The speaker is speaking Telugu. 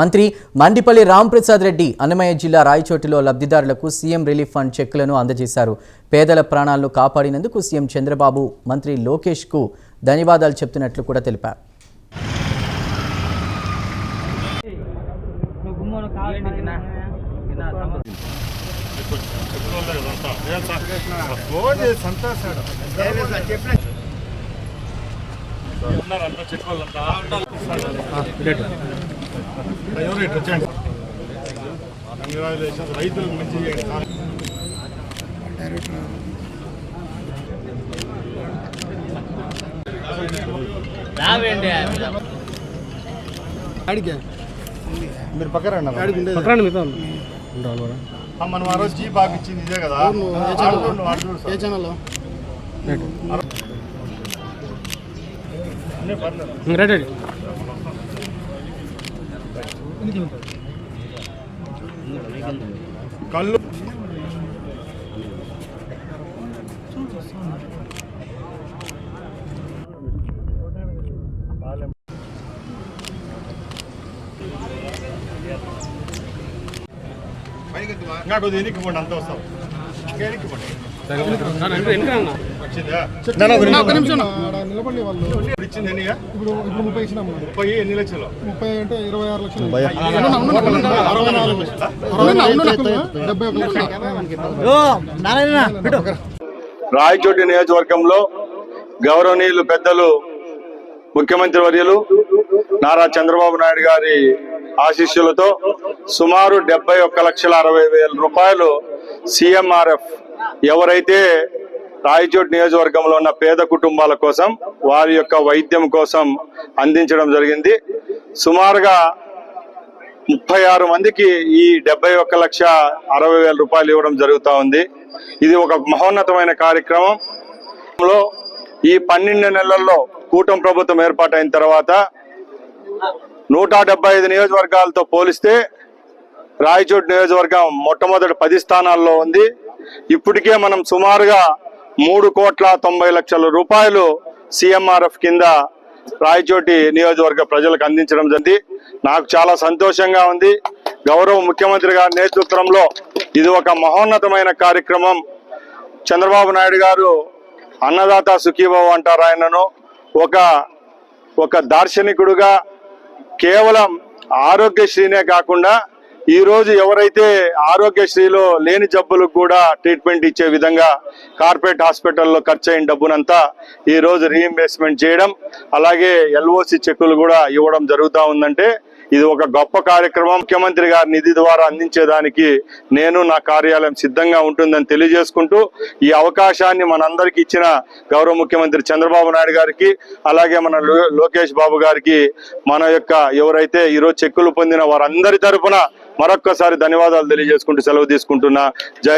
మంత్రి మండిపల్లి రాంప్రసాద్ రెడ్డి అన్నమయ్య జిల్లా రాయచోటిలో లబ్ధిదారులకు సీఎం రిలీఫ్ ఫండ్ చెక్కులను అందజేశారు. పేదల ప్రాణాలను కాపాడినందుకు సీఎం చంద్రబాబు మంత్రి లోకేష్కు ధన్యవాదాలు చెప్తున్నట్లు కూడా తెలిపారు. ఫోన్ చేసి సంతోషాడు ఎవరు ఇటు వచ్చాడు కంగ్రాచులేషన్ రైతులకు మంచి మీరు పక్కన మీతో మనం ఆ రోజు జీప్ ఆపిచ్చింది ఇదే కదా. ఏ ఛానల్ అన్నీ పర్లేదు. రెడీ. కళ్ళు ఇంకా కొద్దిగా ఎన్నికి పోండి అంత వస్తాం. ఇంకా ఎన్నికి పోండి. వచ్చిందా ఒక నిమిషం. ఆడ నిలబడి వాళ్ళు. ఇప్పుడు ఇచ్చింది ఎన్నిగా ఇప్పుడు ఇప్పుడు ముప్పై ఇచ్చినాం మనం. ముప్పై ఎన్ని లక్షలు? ముప్పై అంటే ఇరవై ఆరు లక్షలు. అవునా, అవునా, అవునా, అరవై నాలుగు లక్షలు. అవునా, అవునా, లెక్కలు. డెబ్బై ఒక లక్షలు. రాయచోటి నియోజకవర్గంలో గౌరవనీయులు పెద్దలు ముఖ్యమంత్రి వర్యులు నారా చంద్రబాబు నాయుడు గారి ఆశీస్సులతో సుమారు డెబ్బై ఒక్క లక్షల అరవై వేల రూపాయలు సిఎంఆర్ఎఫ్ ఎవరైతే రాయచోటి నియోజకవర్గంలో ఉన్న పేద కుటుంబాల కోసం వారి యొక్క వైద్యం కోసం అందించడం జరిగింది. సుమారుగా ముప్పై ఆరు మందికి ఈ డెబ్బై ఒక్క లక్ష అరవై వేల రూపాయలు ఇవ్వడం జరుగుతూ ఉంది. ఇది ఒక మహోన్నతమైన కార్యక్రమంలో ఈ పన్నెండు నెలల్లో కూటమి ప్రభుత్వం ఏర్పాటైన తర్వాత నూట డెబ్బై ఐదు నియోజకవర్గాలతో పోలిస్తే రాయచోటి నియోజకవర్గం మొట్టమొదటి పది స్థానాల్లో ఉంది. ఇప్పటికే మనం సుమారుగా మూడు కోట్ల తొంభై లక్షల రూపాయలు సిఎంఆర్ఎఫ్ కింద రాయచోటి నియోజకవర్గ ప్రజలకు అందించడం జరిగింది. నాకు చాలా సంతోషంగా ఉంది. గౌరవ ముఖ్యమంత్రి గారి నేతృత్వంలో ఇది ఒక మహోన్నతమైన కార్యక్రమం. చంద్రబాబు నాయుడు గారు అన్నదాత సుఖీభావ అంటారు ఆయనను. ఒక ఒక దార్శనికుడుగా కేవలం ఆరోగ్యశ్రీనే కాకుండా ఈ రోజు ఎవరైతే ఆరోగ్యశ్రీలో లేని జబ్బులకు కూడా ట్రీట్మెంట్ ఇచ్చే విధంగా కార్పొరేట్ హాస్పిటల్లో ఖర్చు అయిన డబ్బునంతా ఈ రోజు రీఇంబర్స్మెంట్ చేయడం అలాగే ఎల్ఓసి చెక్కులు కూడా ఇవ్వడం జరుగుతూ ఉందంటే ఇది ఒక గొప్ప కార్యక్రమం. ముఖ్యమంత్రి గారి నిధి ద్వారా అందించేదానికి నేను నా కార్యాలయం సిద్ధంగా ఉంటుందని తెలియజేసుకుంటూ ఈ అవకాశాన్ని మనందరికి ఇచ్చిన గౌరవ ముఖ్యమంత్రి చంద్రబాబు నాయుడు గారికి అలాగే మన లో- లోకేష్ బాబు గారికి మన యొక్క ఎవరైతే ఈరోజు చెక్కులు పొందిన వారందరి తరపున మరొక్కసారి ధన్యవాదాలు తెలియజేసుకుంటూ సెలవు తీసుకుంటున్నా. జై